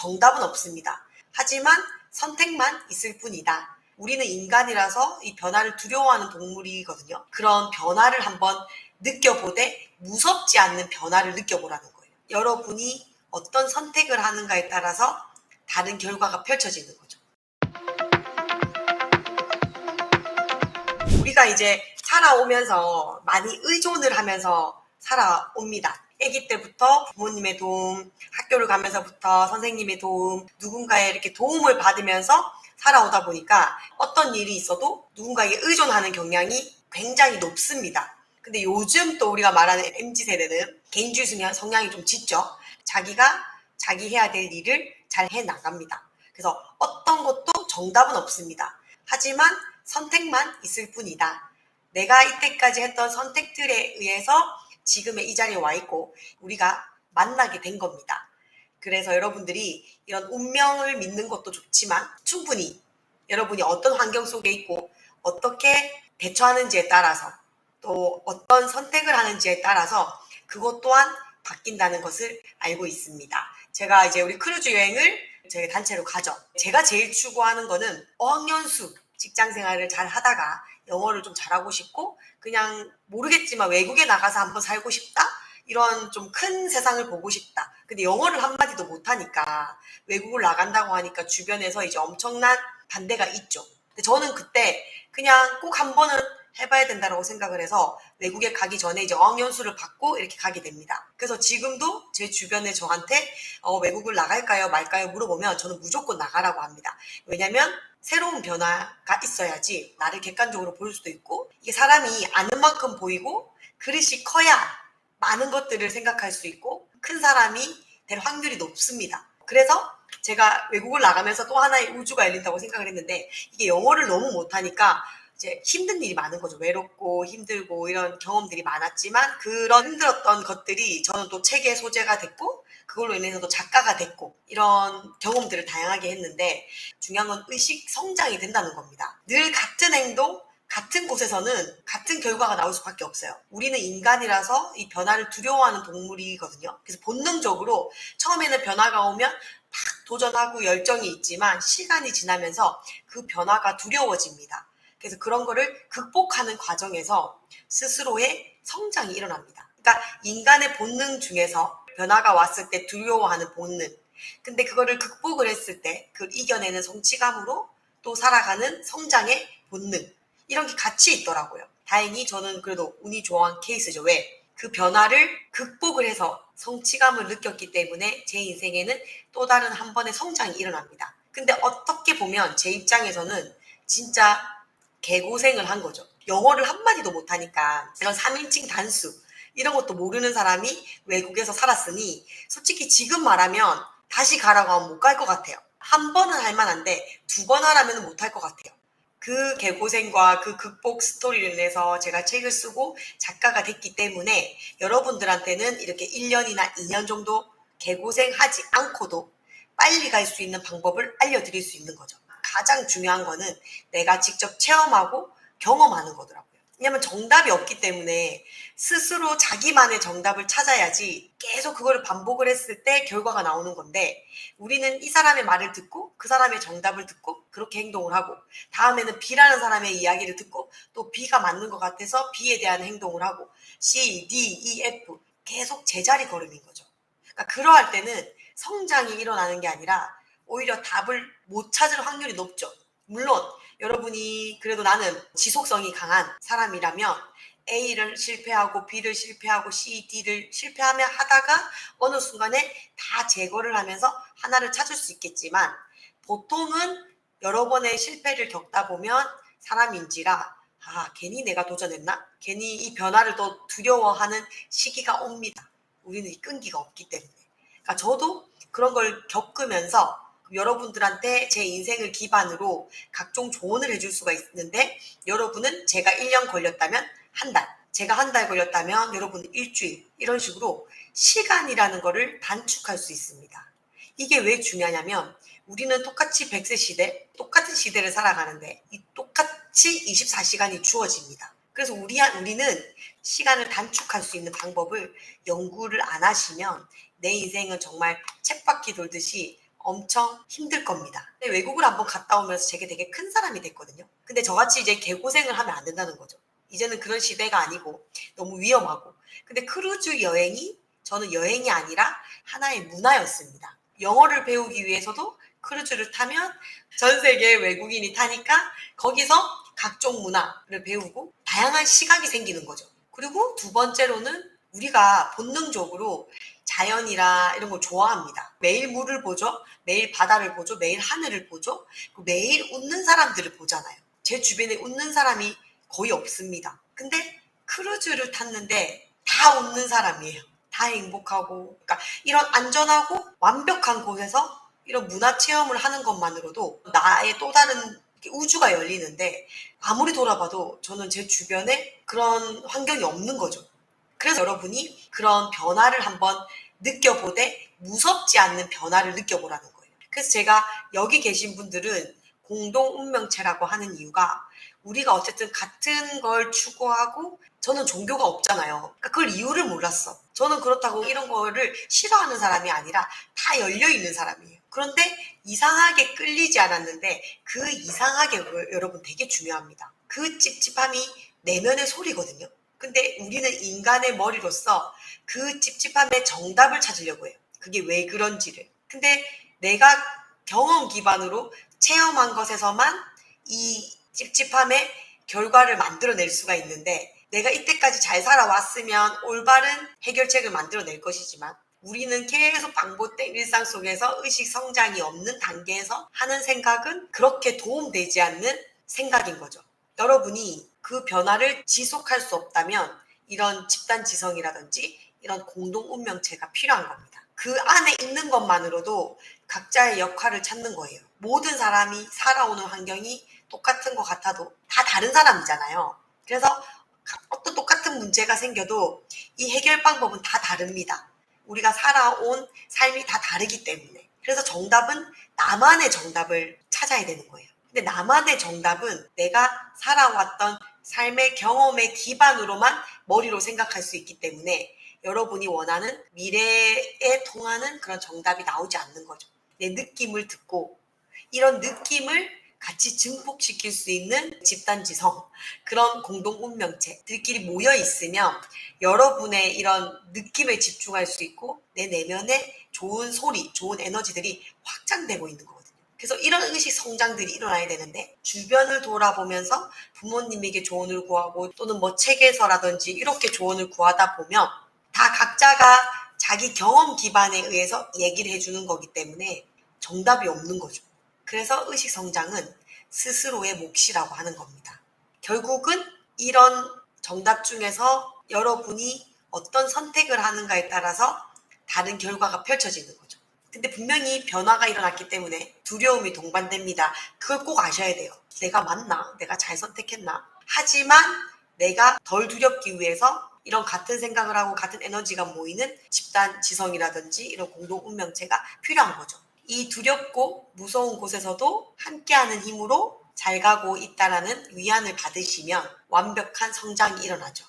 정답은 없습니다. 하지만 선택만 있을 뿐이다. 우리는 인간이라서 이 변화를 두려워하는 동물이거든요. 그런 변화를 한번 느껴보되 무섭지 않는 변화를 느껴보라는 거예요. 여러분이 어떤 선택을 하는가에 따라서 다른 결과가 펼쳐지는 거죠. 우리가 이제 살아오면서 많이 의존을 하면서 살아옵니다. 아기 때부터 부모님의 도움, 학교를 가면서부터 선생님의 도움, 누군가의 이렇게 도움을 받으면서 살아오다 보니까 어떤 일이 있어도 누군가에게 의존하는 경향이 굉장히 높습니다. 근데 요즘 또 우리가 말하는 MZ 세대는 개인주의 성향이 좀 짙죠. 자기가 자기 해야 될 일을 잘 해 나갑니다. 그래서 어떤 것도 정답은 없습니다. 하지만 선택만 있을 뿐이다. 내가 이때까지 했던 선택들에 의해서 지금의 이 자리에 와 있고 우리가 만나게 된 겁니다. 그래서 여러분들이 이런 운명을 믿는 것도 좋지만 충분히 여러분이 어떤 환경 속에 있고 어떻게 대처하는지에 따라서 또 어떤 선택을 하는지에 따라서 그것 또한 바뀐다는 것을 알고 있습니다. 제가 이제 우리 크루즈 여행을 저희 단체로 가죠. 제가 제일 추구하는 거는 어학연수 직장 생활을 잘 하다가 영어를 좀 잘하고 싶고 그냥 모르겠지만 외국에 나가서 한번 살고 싶다? 이런 좀 큰 세상을 보고 싶다. 근데 영어를 한마디도 못하니까 외국을 나간다고 하니까 주변에서 이제 엄청난 반대가 있죠. 근데 저는 그때 그냥 꼭 한 번은 해봐야 된다고 생각을 해서 외국에 가기 전에 이제 어학연수를 받고 이렇게 가게 됩니다. 그래서 지금도 제 주변에 저한테 어, 외국을 나갈까요 말까요 물어보면 저는 무조건 나가라고 합니다. 왜냐면 새로운 변화가 있어야지 나를 객관적으로 볼 수도 있고 이게 사람이 아는 만큼 보이고 그릇이 커야 많은 것들을 생각할 수 있고 큰 사람이 될 확률이 높습니다. 그래서 제가 외국을 나가면서 또 하나의 우주가 열린다고 생각을 했는데 이게 영어를 너무 못하니까 이제 힘든 일이 많은 거죠. 외롭고 힘들고 이런 경험들이 많았지만 그런 힘들었던 것들이 저는 또 책의 소재가 됐고 그걸로 인해서 도 작가가 됐고 이런 경험들을 다양하게 했는데 중요한 건 의식 성장이 된다는 겁니다. 늘 같은 행동, 같은 곳에서는 같은 결과가 나올 수밖에 없어요. 우리는 인간이라서 이 변화를 두려워하는 동물이거든요. 그래서 본능적으로 처음에는 변화가 오면 막 도전하고 열정이 있지만 시간이 지나면서 그 변화가 두려워집니다. 그래서 그런 거를 극복하는 과정에서 스스로의 성장이 일어납니다. 그러니까 인간의 본능 중에서 변화가 왔을 때 두려워하는 본능. 근데 그거를 극복을 했을 때 그걸 이겨내는 성취감으로 또 살아가는 성장의 본능. 이런 게 같이 있더라고요. 다행히 저는 그래도 운이 좋아한 케이스죠. 왜? 그 변화를 극복을 해서 성취감을 느꼈기 때문에 제 인생에는 또 다른 한 번의 성장이 일어납니다. 근데 어떻게 보면 제 입장에서는 진짜 개고생을 한 거죠. 영어를 한마디도 못하니까 이런 3인칭 단수 이런 것도 모르는 사람이 외국에서 살았으니 솔직히 지금 말하면 다시 가라고 하면 못 갈 것 같아요. 한 번은 할 만한데 두 번 하라면 못 할 것 같아요. 그 개고생과 그 극복 스토리를 내서 제가 책을 쓰고 작가가 됐기 때문에 여러분들한테는 이렇게 1년이나 2년 정도 개고생하지 않고도 빨리 갈 수 있는 방법을 알려드릴 수 있는 거죠. 가장 중요한 거는 내가 직접 체험하고 경험하는 거더라고요. 왜냐면 정답이 없기 때문에 스스로 자기만의 정답을 찾아야지 계속 그거를 반복을 했을 때 결과가 나오는 건데 우리는 이 사람의 말을 듣고 그 사람의 정답을 듣고 그렇게 행동을 하고 다음에는 B라는 사람의 이야기를 듣고 또 B가 맞는 것 같아서 B에 대한 행동을 하고 C, D, E, F 계속 제자리 걸음인 거죠. 그러니까 그러할 때는 성장이 일어나는 게 아니라 오히려 답을 못 찾을 확률이 높죠. 물론 여러분이 그래도 나는 지속성이 강한 사람이라면 A를 실패하고 B를 실패하고 C, D를 실패하며 하다가 어느 순간에 다 제거를 하면서 하나를 찾을 수 있겠지만 보통은 여러 번의 실패를 겪다 보면 사람인지라 아 괜히 내가 도전했나? 괜히 이 변화를 더 두려워하는 시기가 옵니다. 우리는 이 끈기가 없기 때문에. 그러니까 저도 그런 걸 겪으면서 여러분들한테 제 인생을 기반으로 각종 조언을 해줄 수가 있는데 여러분은 제가 1년 걸렸다면 한 달, 제가 한 달 걸렸다면 여러분은 일주일 이런 식으로 시간이라는 거를 단축할 수 있습니다. 이게 왜 중요하냐면 우리는 똑같이 100세 시대, 똑같은 시대를 살아가는데 이 똑같이 24시간이 주어집니다. 그래서 우리, 우리는 시간을 단축할 수 있는 방법을 연구를 안 하시면 내 인생은 정말 쳇바퀴 돌듯이 엄청 힘들 겁니다. 외국을 한번 갔다 오면서 제게 되게 큰 사람이 됐거든요. 근데 저같이 이제 개고생을 하면 안 된다는 거죠. 이제는 그런 시대가 아니고 너무 위험하고. 근데 크루즈 여행이 저는 여행이 아니라 하나의 문화였습니다. 영어를 배우기 위해서도 크루즈를 타면 전 세계 외국인이 타니까 거기서 각종 문화를 배우고 다양한 시각이 생기는 거죠. 그리고 두 번째로는 우리가 본능적으로 자연이라 이런 걸 좋아합니다. 매일 물을 보죠. 매일 바다를 보죠. 매일 하늘을 보죠. 매일 웃는 사람들을 보잖아요. 제 주변에 웃는 사람이 거의 없습니다. 근데 크루즈를 탔는데 다 웃는 사람이에요. 다 행복하고, 그러니까 이런 안전하고 완벽한 곳에서 이런 문화 체험을 하는 것만으로도 나의 또 다른 우주가 열리는데 아무리 돌아봐도 저는 제 주변에 그런 환경이 없는 거죠. 그래서 여러분이 그런 변화를 한번 느껴보되 무섭지 않는 변화를 느껴보라는 거예요. 그래서 제가 여기 계신 분들은 공동 운명체라고 하는 이유가 우리가 어쨌든 같은 걸 추구하고 저는 종교가 없잖아요. 그러니까 그걸 이유를 몰랐어. 저는 그렇다고 이런 거를 싫어하는 사람이 아니라 다 열려 있는 사람이에요. 그런데 이상하게 끌리지 않았는데 그 이상하게 여러분 되게 중요합니다. 그 찝찝함이 내면의 소리거든요. 근데 우리는 인간의 머리로서 그 찝찝함의 정답을 찾으려고 해요. 그게 왜 그런지를. 근데 내가 경험 기반으로 체험한 것에서만 이 찝찝함의 결과를 만들어낼 수가 있는데 내가 이때까지 잘 살아왔으면 올바른 해결책을 만들어낼 것이지만 우리는 계속 반복된 일상 속에서 의식 성장이 없는 단계에서 하는 생각은 그렇게 도움되지 않는 생각인 거죠. 여러분이 그 변화를 지속할 수 없다면 이런 집단 지성이라든지 이런 공동 운명체가 필요한 겁니다. 그 안에 있는 것만으로도 각자의 역할을 찾는 거예요. 모든 사람이 살아오는 환경이 똑같은 것 같아도 다 다른 사람이잖아요. 그래서 어떤 똑같은 문제가 생겨도 이 해결 방법은 다 다릅니다. 우리가 살아온 삶이 다 다르기 때문에. 그래서 정답은 나만의 정답을 찾아야 되는 거예요. 근데 나만의 정답은 내가 살아왔던 삶의 경험의 기반으로만 머리로 생각할 수 있기 때문에 여러분이 원하는 미래에 통하는 그런 정답이 나오지 않는 거죠. 내 느낌을 듣고 이런 느낌을 같이 증폭시킬 수 있는 집단지성, 그런 공동 운명체들끼리 모여 있으면 여러분의 이런 느낌에 집중할 수 있고 내 내면에 좋은 소리, 좋은 에너지들이 확장되고 있는 거거든요. 그래서 이런 의식 성장들이 일어나야 되는데 주변을 돌아보면서 부모님에게 조언을 구하고 또는 뭐 책에서라든지 이렇게 조언을 구하다 보면 다 각자가 자기 경험 기반에 의해서 얘기를 해주는 거기 때문에 정답이 없는 거죠. 그래서 의식 성장은 스스로의 몫이라고 하는 겁니다. 결국은 이런 정답 중에서 여러분이 어떤 선택을 하는가에 따라서 다른 결과가 펼쳐지는 거죠. 근데 분명히 변화가 일어났기 때문에 두려움이 동반됩니다. 그걸 꼭 아셔야 돼요. 내가 맞나? 내가 잘 선택했나? 하지만 내가 덜 두렵기 위해서 이런 같은 생각을 하고 같은 에너지가 모이는 집단 지성이라든지 이런 공동 운명체가 필요한 거죠. 이 두렵고 무서운 곳에서도 함께하는 힘으로 잘 가고 있다라는 위안을 받으시면 완벽한 성장이 일어나죠.